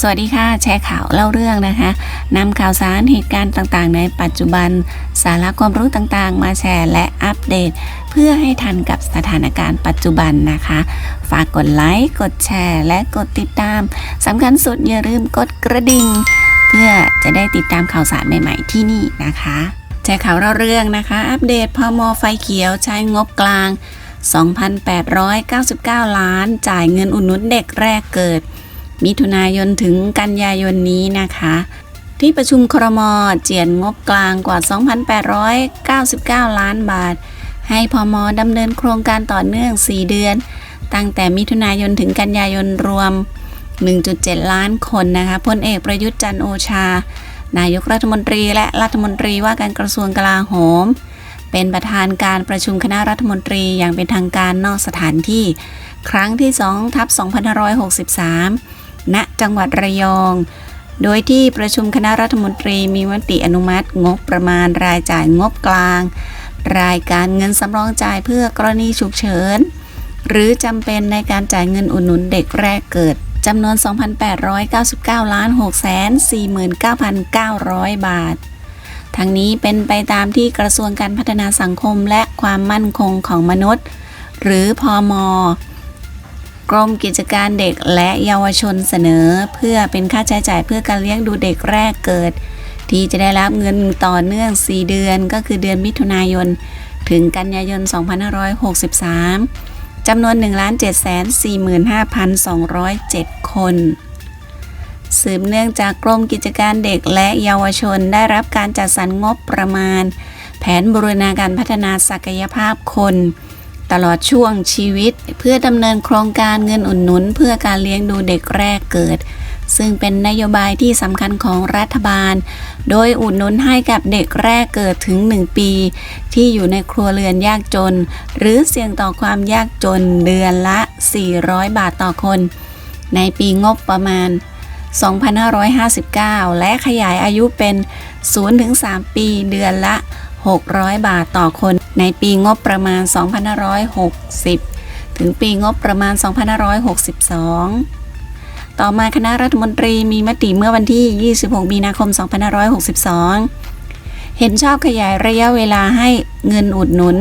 สวัสดีค่ะ แชร์ข่าวเล่าเรื่องนะคะนำข่าวสารเหตุการณ์ต่างๆ ในปัจจุบัน สาระความรู้ต่างๆ มาแชร์และอัปเดต เพื่อให้ทันกับสถานการณ์ปัจจุบันนะคะ ฝากกดไลค์กดแชร์ และกดติดตามสำคัญสุดอย่าลืมกดกระดิ่งเพื่อจะได้ติดตามข่าวสารใหม่ๆที่นี่นะคะแชร์ข่าวเล่าเรื่องนะคะ อัปเดตพมไฟเขียวใช้งบกลาง 2,899 ล้าน จ่ายเงินอุดหนุนเด็กแรกเกิด มิถุนายนถึงกันยายนนี้นะคะ ที่ประชุมครมเจียนงบกลางกว่า 2,899 ล้านบาท ให้พมดำเนินโครงการต่อเนื่อง 4 เดือน ตั้งแต่มิถุนายนถึงกันยายนรวม 1.7 ล้านคนนะคะพลเอกประยุทธ์จันโอชา นายกรัฐมนตรีและรัฐมนตรีว่าการกระทรวงกลาโหม เป็นประธานการประชุมคณะรัฐมนตรีอย่างเป็นทางการนอกสถานที่ ครั้งที่2ทับ2563 ณจังหวัดระยอง โดยที่ประชุมคณะรัฐมนตรีมีมติอนุมัติ งบประมาณรายจ่ายงบกลาง รายการเงินสำรองจ่ายเพื่อกรณีฉุกเฉิน หรือจำเป็นในการจ่ายเงินอุดหนุนเด็กแรกเกิดจำนวน 2,899ล้าน6 49,900 บาท ทั้งนี้เป็นไปตามที่กระทรวงการพัฒนาสังคมและความมั่นคงของมนุษย์ หรือพอม กรมกิจการเด็กและเยาวชนเสนอ เพื่อเป็นค่าใช้จ่ายเพื่อการเลี้ยงดูเด็กแรกเกิด ที่จะได้รับเงินต่อเนื่อง 4 เดือนก็คือเดือนมิถุนายน ถึงกันยายน 2563 จำนวน 1,745,207 คน สืบเนื่องจากกรมกิจการเด็กและเยาวชนได้รับการจัดสรรงบประมาณ แผนบูรณาการพัฒนาศักยภาพคน ตลอดช่วงชีวิต เพื่อดำเนินโครงการเงินอุดหนุน เพื่อการเลี้ยงดูเด็กแรกเกิด ซึ่งเป็นนโยบายที่สำคัญของรัฐบาล โดยอุดหนุนให้กับเด็กแรกเกิดถึง 1 ปี ที่อยู่ในครัวเรือนยากจน หรือเสี่ยงต่อความยากจนเดือนละ 400 บาทต่อคน ในปีงบประมาณ 2559 และขยายอายุเป็น 0-3 ปีเดือนละ 600 บาทต่อคนในปีงบประมาณ 2560 ถึงปีงบประมาณ 2562 ต่อมาคณะรัฐมนตรีมีมติเมื่อวันที่ 26 มีนาคม 2562 เห็นชอบขยายระยะเวลาให้เงินอุดหนุน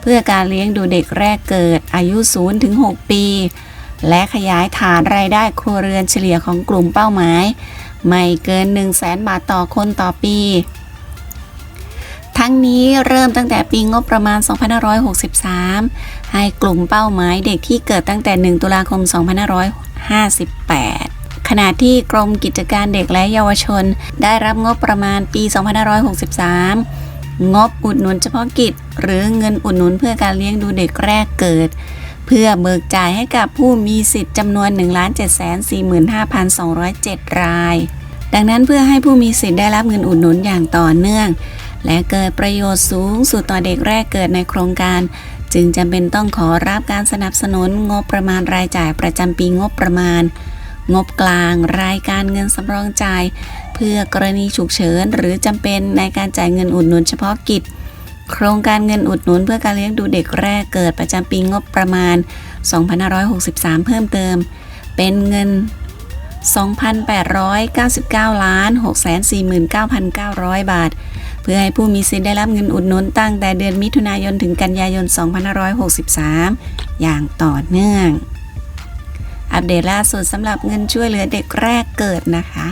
เพื่อการเลี้ยงดูเด็กแรกเกิดอายุ 0 ถึง 6 ปี และขยายฐานรายได้ครัวเรือนเฉลี่ยของกลุ่มเป้าหมาย ไม่เกิน 1 0 0 0 0แบาทต่อคนต่อปี ทั้งนี้เริ่มตั้งแต่ปีงบประมาณ 2563 ให้กลุ่มเป้าหมายเด็กที่เกิดตั้งแต่ 1 ตุลาคม 2558ขณะที่กรมกิจการเด็กและเยาวชน ได้รับงบประมาณปี 2563 งบอุดหนุนเฉพาะกิจ หรือเงินอุดหนุนเพื่อการเลี้ยงดูเด็กแรกเกิด เพื่อเบิกจ่ายให้กับผู้มีสิทธิ์จำนวน 1,745,207 ราย ดังนั้นเพื่อให้ผู้มีสิทธิ์ได้รับเงินอุดหนุนอย่างต่อเนื่อง และเกิดประโยชน์สูงสุดต่อเด็กแรกเกิดในโครงการ จึงจำเป็นต้องขอรับการสนับสนุนงบประมาณรายจ่ายประจำปีงบประมาณ งบกลางรายการเงินสำรองจ่าย เพื่อกรณีฉุกเฉินหรือจำเป็นในการจ่ายเงินอุดหนุนเฉพาะกิจ โครงการเงินอุดหนุนเพื่อการเลี้ยงดูเด็กแรกเกิดประจำปีงบประมาณ 2563 เพิ่มเติม เป็นเงิน2,899ล้าน649,900 บาท เพื่อให้ผู้มีสิทธิ์ได้รับเงินอุดหนุนตั้งแต่เดือนมิถุนายนถึงกันยายน 2563 อย่างต่อเนื่อง อัปเดตล่าสุดสำหรับเงินช่วยเหลือเด็กแรกเกิดนะคะ